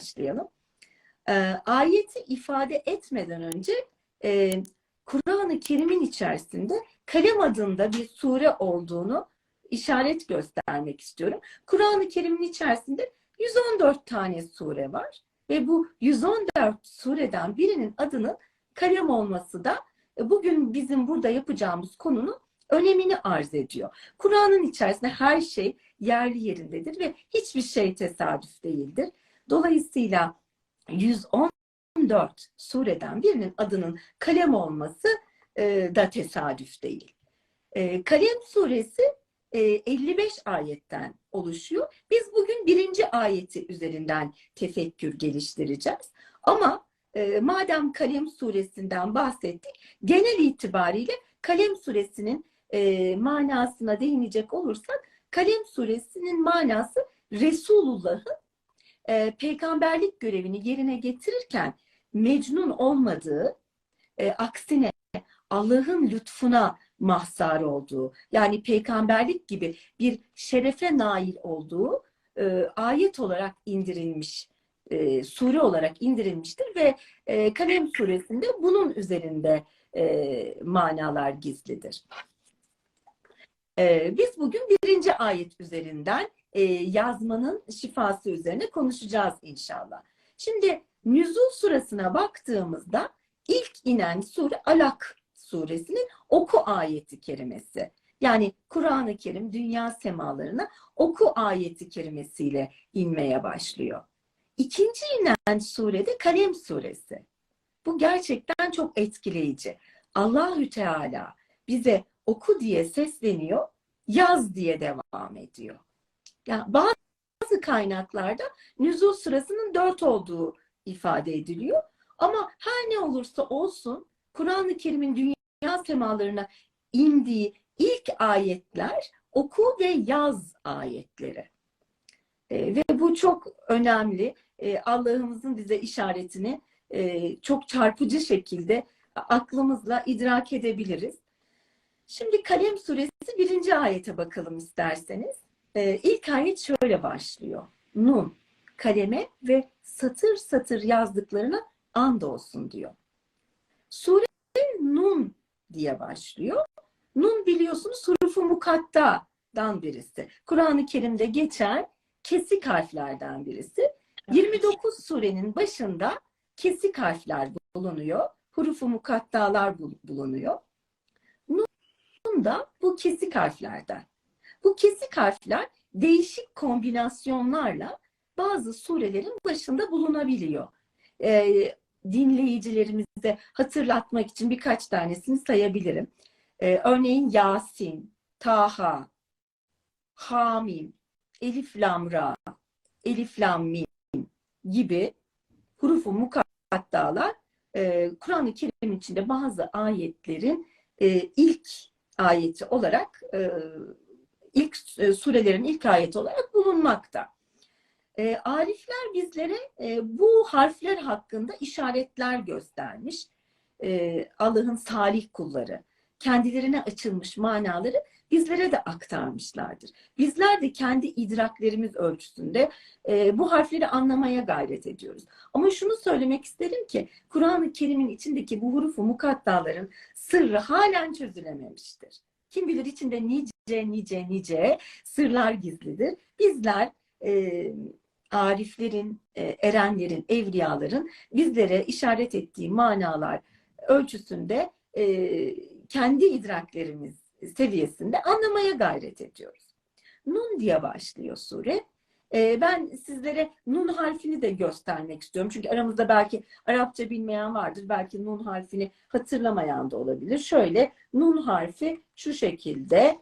başlayalım. Ee, ayeti ifade etmeden önce e, Kur'an-ı Kerim'in içerisinde Kalem adında bir sure olduğunu işaret göstermek istiyorum. Kur'an-ı Kerim'in içerisinde 114 tane sure var ve bu 114 sureden birinin adının Kalem olması da e, bugün bizim burada yapacağımız konunun önemini arz ediyor. Kur'an'ın içerisinde her şey yerli yerindedir ve hiçbir şey tesadüf değildir. Dolayısıyla 114 sureden birinin adının kalem olması e, da tesadüf değil. E, kalem suresi e, 55 ayetten oluşuyor. Biz bugün birinci ayeti üzerinden tefekkür geliştireceğiz. Ama e, madem Kalem suresinden bahsettik, genel itibariyle Kalem suresinin e, manasına değinecek olursak, Kalem suresinin manası Resulullah'ın e, peygamberlik görevini yerine getirirken mecnun olmadığı, e, aksine Allah'ın lütfuna mahzar olduğu, yani peygamberlik gibi bir şerefe nail olduğu e, ayet olarak indirilmiş, e, sure olarak indirilmiştir ve e, Kalem suresinde bunun üzerinde e, manalar gizlidir. E, biz bugün birinci ayet üzerinden e, yazmanın şifası üzerine konuşacağız inşallah. Şimdi Nüzul surasına baktığımızda ilk inen sure Alak suresinin oku ayeti kerimesi. Yani Kur'an-ı Kerim dünya semalarına oku ayeti kerimesiyle inmeye başlıyor. İkinci inen surede Kalem suresi. Bu gerçekten çok etkileyici. Allahü Teala bize oku diye sesleniyor, yaz diye devam ediyor. Yani bazı kaynaklarda nüzul sırasının dört olduğu ifade ediliyor. Ama her ne olursa olsun Kur'an-ı Kerim'in dünya semalarına indiği ilk ayetler oku ve yaz ayetleri. E, ve bu çok önemli. E, Allah'ımızın bize işaretini e, çok çarpıcı şekilde aklımızla idrak edebiliriz. Şimdi Kalem suresi birinci ayete bakalım isterseniz. E, ilk ayet şöyle başlıyor. Nun, kaleme ve satır satır yazdıklarına and olsun diyor. Sure Nun diye başlıyor. Nun biliyorsunuz hurufu mukattadan birisi. Kur'an-ı Kerim'de geçen kesik harflerden birisi. 29 surenin başında kesik harfler bulunuyor. Hurufu mukattalar bulunuyor. Nun da bu kesik harflerden. Bu kesik harfler değişik kombinasyonlarla bazı surelerin başında bulunabiliyor. Ee, dinleyicilerimize hatırlatmak için birkaç tanesini sayabilirim. Ee, örneğin Yasin, Taha, Hamim, Elif Lamra, Elif Lam Mim gibi hurufu mukattalar e, Kur'an-ı Kerim içinde bazı ayetlerin e, ilk ayeti olarak e, ilk e, surelerin ilk ayeti olarak bulunmakta. E, arifler bizlere e, bu harfler hakkında işaretler göstermiş. Allah'ın salih kulları kendilerine açılmış manaları bizlere de aktarmışlardır. Bizler de kendi idraklerimiz ölçüsünde e, bu harfleri anlamaya gayret ediyoruz. Ama şunu söylemek isterim ki Kur'an-ı Kerim'in içindeki bu hurufu mukattaların sırrı halen çözülememiştir. Kim bilir içinde nice nice nice sırlar gizlidir. Bizler e, ariflerin, e, erenlerin, evliyaların bizlere işaret ettiği manalar ölçüsünde e, kendi idraklerimiz seviyesinde anlamaya gayret ediyoruz. Nun diye başlıyor sure. E, ben sizlere nun harfini de göstermek istiyorum. Çünkü aramızda belki Arapça bilmeyen vardır. Belki nun harfini hatırlamayan da olabilir. Şöyle nun harfi şu şekilde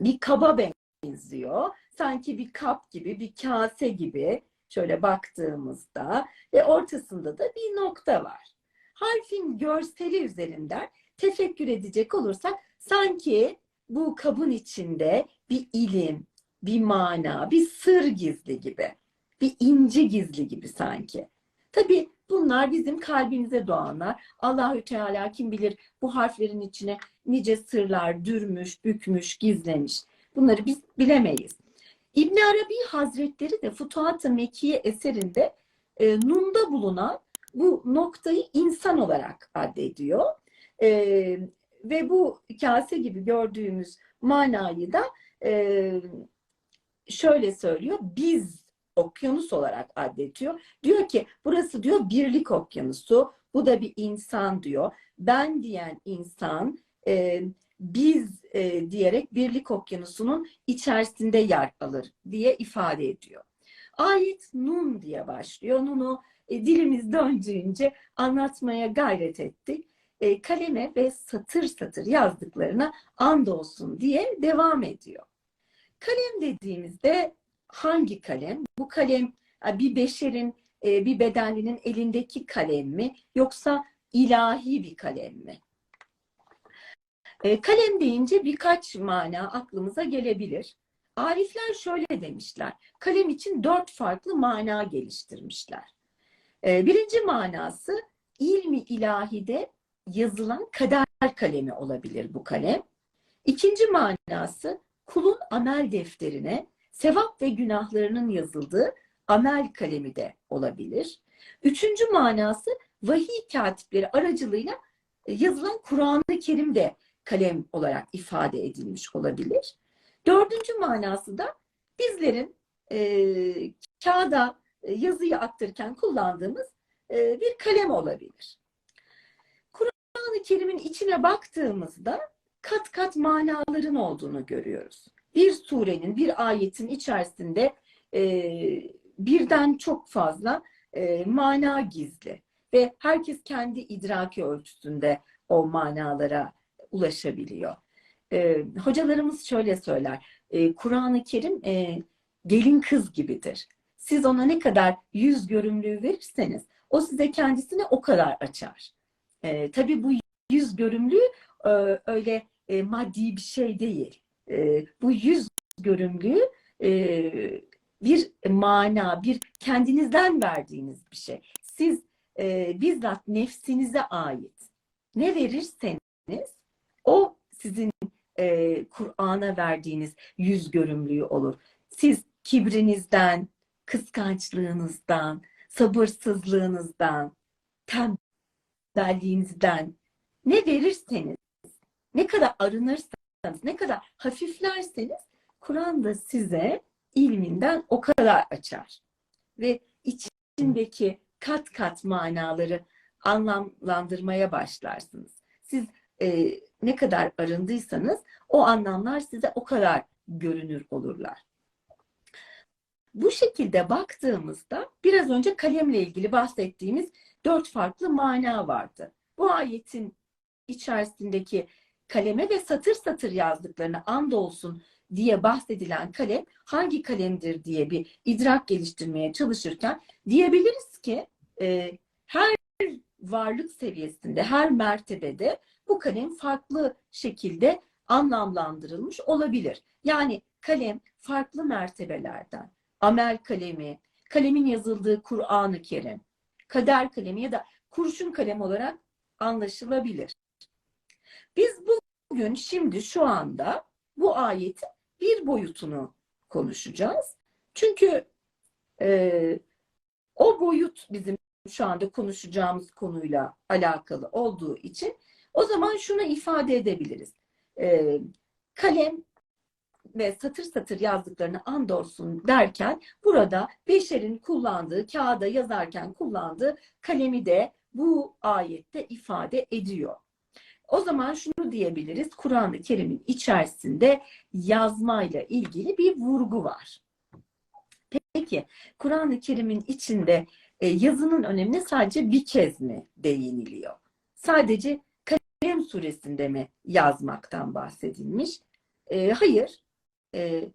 bir kaba benziyor. Sanki bir kap gibi, bir kase gibi şöyle baktığımızda ve ortasında da bir nokta var. Harfin görseli üzerinden tefekkür edecek olursak sanki bu kabın içinde bir ilim, bir mana, bir sır gizli gibi. Bir ince gizli gibi sanki. Tabii bunlar bizim kalbimize doğanlar. Allahü Teala kim bilir bu harflerin içine nice sırlar dürmüş, bükmüş, gizlemiş. Bunları biz bilemeyiz. İbn Arabi Hazretleri de Futuhat-ı Mekkiye eserinde e, Nun'da bulunan bu noktayı insan olarak addediyor. E, ve bu kase gibi gördüğümüz manayı da e, şöyle söylüyor. Biz okyanus olarak addediyor. Diyor ki burası diyor birlik okyanusu. Bu da bir insan diyor. Ben diyen insan e, biz e, diyerek birlik okyanusunun içerisinde yer alır diye ifade ediyor. Ayet Nun diye başlıyor. Nun'u e, dilimiz döndüğünce anlatmaya gayret ettik. E, kaleme ve satır satır yazdıklarına andolsun diye devam ediyor. Kalem dediğimizde hangi kalem? Bu kalem bir beşerin, e, bir bedenlinin elindeki kalem mi? Yoksa ilahi bir kalem mi? E, kalem deyince birkaç mana aklımıza gelebilir. Arifler şöyle demişler. Kalem için dört farklı mana geliştirmişler. Birinci manası ilmi ilahide yazılan kader kalemi olabilir bu kalem. İkinci manası kulun amel defterine sevap ve günahlarının yazıldığı amel kalemi de olabilir. Üçüncü manası vahiy katipleri aracılığıyla yazılan Kur'an-ı Kerim de kalem olarak ifade edilmiş olabilir. Dördüncü manası da bizlerin e, kağıda e, yazıyı aktarırken kullandığımız e, bir kalem olabilir. Kur'an-ı Kerim'in içine baktığımızda kat kat manaların olduğunu görüyoruz. Bir surenin, bir ayetin içerisinde e, birden çok fazla e, mana gizli ve herkes kendi idraki ölçüsünde o manalara ulaşabiliyor. E, hocalarımız şöyle söyler, e, Kur'an-ı Kerim e, gelin kız gibidir. Siz ona ne kadar yüz görümlüğü verirseniz o size kendisini o kadar açar. E, tabii bu yüz görümlüğü e, öyle e, maddi bir şey değil. E, bu yüz görümlüğü e, bir mana, bir kendinizden verdiğiniz bir şey. Siz e, bizzat nefsinize ait ne verirseniz o sizin e, Kur'an'a verdiğiniz yüz görümlüğü olur. Siz kibrinizden, kıskançlığınızdan, sabırsızlığınızdan, tembelliğinizden ne verirseniz, ne kadar arınırsanız, ne kadar hafiflerseniz Kur'an da size ilminden o kadar açar. Ve içindeki kat kat manaları anlamlandırmaya başlarsınız. Siz e, ne kadar arındıysanız o anlamlar size o kadar görünür olurlar. Bu şekilde baktığımızda biraz önce kalemle ilgili bahsettiğimiz dört farklı mana vardı. Bu ayetin içerisindeki kaleme ve satır satır yazdıklarını andolsun diye bahsedilen kalem hangi kalemdir diye bir idrak geliştirmeye çalışırken diyebiliriz ki e, her varlık seviyesinde, her mertebede bu kalem farklı şekilde anlamlandırılmış olabilir. Yani kalem farklı mertebelerden, amel kalemi, kalemin yazıldığı Kur'an-ı Kerim, kader kalemi ya da kurşun kalem olarak anlaşılabilir. Biz bugün şimdi şu anda bu ayetin bir boyutunu konuşacağız. Çünkü e, o boyut bizim şu anda konuşacağımız konuyla alakalı olduğu için o zaman şunu ifade edebiliriz. E, kalem ve satır satır yazdıklarını andolsun derken burada beşerin kullandığı, kağıda yazarken kullandığı kalemi de bu ayette ifade ediyor. O zaman şunu diyebiliriz. Kur'an-ı Kerim'in içerisinde yazmayla ilgili bir vurgu var. Peki Kur'an-ı Kerim'in içinde e, yazının önemine sadece bir kez mi değiniliyor? Sadece Kalem suresinde mi yazmaktan bahsedilmiş? E, hayır. E,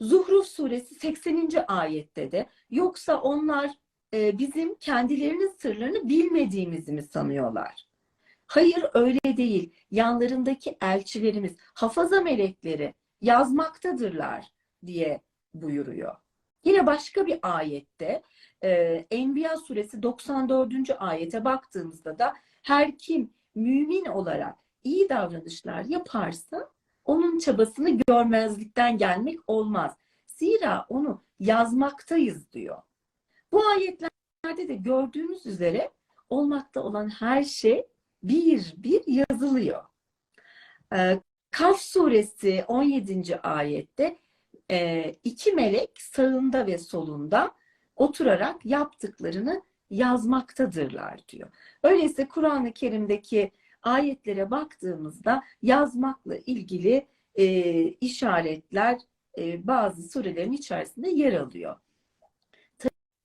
Zuhruf suresi 80. ayette de yoksa onlar e, bizim kendilerinin sırlarını bilmediğimizi mi sanıyorlar? Hayır öyle değil. Yanlarındaki elçilerimiz, hafaza melekleri yazmaktadırlar diye buyuruyor. Yine başka bir ayette e, Enbiya suresi 94. ayete baktığımızda da her kim mümin olarak iyi davranışlar yaparsa onun çabasını görmezlikten gelmek olmaz. Zira onu yazmaktayız diyor. Bu ayetlerde de gördüğünüz üzere olmakta olan her şey bir bir yazılıyor. Ee, Kaf suresi 17. ayette e, iki melek sağında ve solunda oturarak yaptıklarını yazmaktadırlar diyor. Öyleyse Kur'an-ı Kerim'deki ayetlere baktığımızda yazmakla ilgili e, işaretler e, bazı surelerin içerisinde yer alıyor.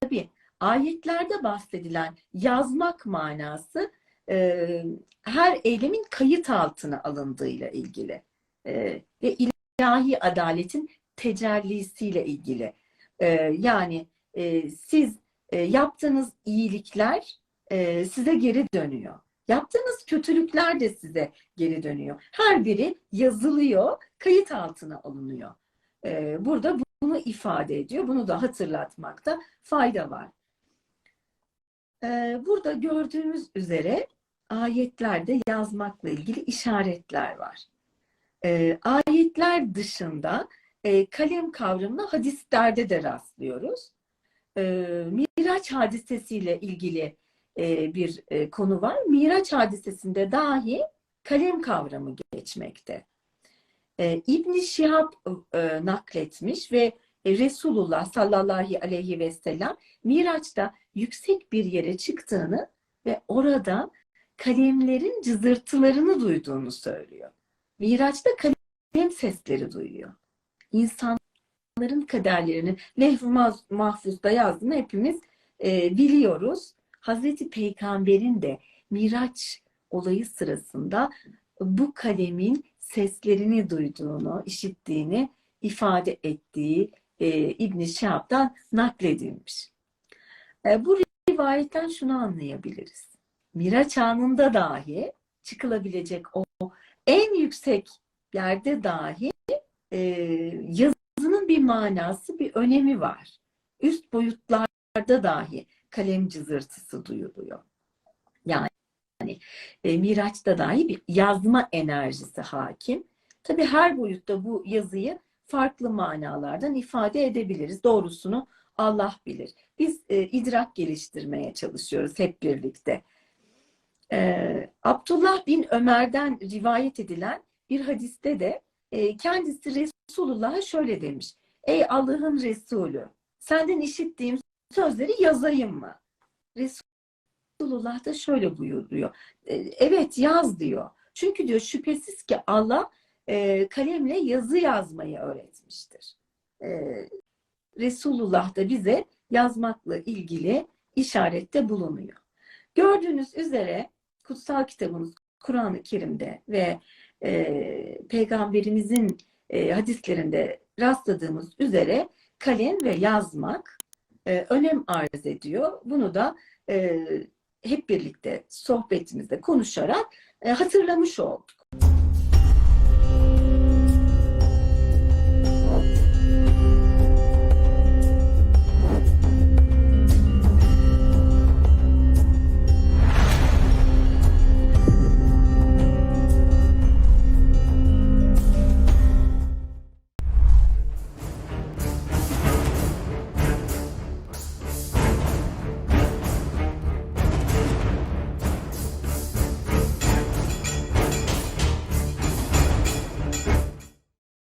Tabii ayetlerde bahsedilen yazmak manası e, her eylemin kayıt altına alındığıyla ilgili e, ve ilahi adaletin tecellisiyle ilgili. E, yani e, siz e, yaptığınız iyilikler e, size geri dönüyor. Yaptığınız kötülükler de size geri dönüyor. Her biri yazılıyor, kayıt altına alınıyor. E, burada bunu ifade ediyor. Bunu da hatırlatmakta fayda var. E, burada gördüğümüz üzere ayetlerde yazmakla ilgili işaretler var. E, ayetler dışında e, kalem kavramına hadislerde de rastlıyoruz. E, Miraç hadisesiyle ilgili e, bir e, konu var. Miraç hadisesinde dahi kalem kavramı geçmekte. E, İbn Şihab e, nakletmiş ve Resulullah sallallahu aleyhi ve sellem Miraç'ta yüksek bir yere çıktığını ve orada kalemlerin cızırtılarını duyduğunu söylüyor. Miraç'ta kalem sesleri duyuyor. İnsanların kaderlerini lehv-i mahfuzda yazdığını hepimiz biliyoruz. Hazreti Peygamber'in de Miraç olayı sırasında bu kalemin seslerini duyduğunu, işittiğini ifade ettiği e, İbn-i Şihab'dan nakledilmiş. E, bu rivayetten şunu anlayabiliriz. Miraç anında dahi çıkılabilecek o en yüksek yerde dahi e, yazının bir manası, bir önemi var. Üst boyutlarda dahi kalem cızırtısı duyuluyor. Yani e, Miraç'ta dahi bir yazma enerjisi hakim. Tabii her boyutta bu yazıyı farklı manalardan ifade edebiliriz. Doğrusunu Allah bilir. Biz e, idrak geliştirmeye çalışıyoruz hep birlikte. E, Abdullah bin Ömer'den rivayet edilen bir hadiste de e, kendisi Resulullah'a şöyle demiş. Ey Allah'ın Resulü senden işittiğim sözleri yazayım mı? Resulullah da şöyle buyuruyor. E, evet yaz diyor. Çünkü diyor şüphesiz ki Allah e, kalemle yazı yazmayı öğretmiştir. E, Resulullah da bize yazmakla ilgili işarette bulunuyor. Gördüğünüz üzere kutsal kitabımız Kur'an-ı Kerim'de ve e, peygamberimizin e, hadislerinde rastladığımız üzere kalem ve yazmak e, önem arz ediyor. Bunu da e, hep birlikte sohbetimizde konuşarak e, hatırlamış olduk.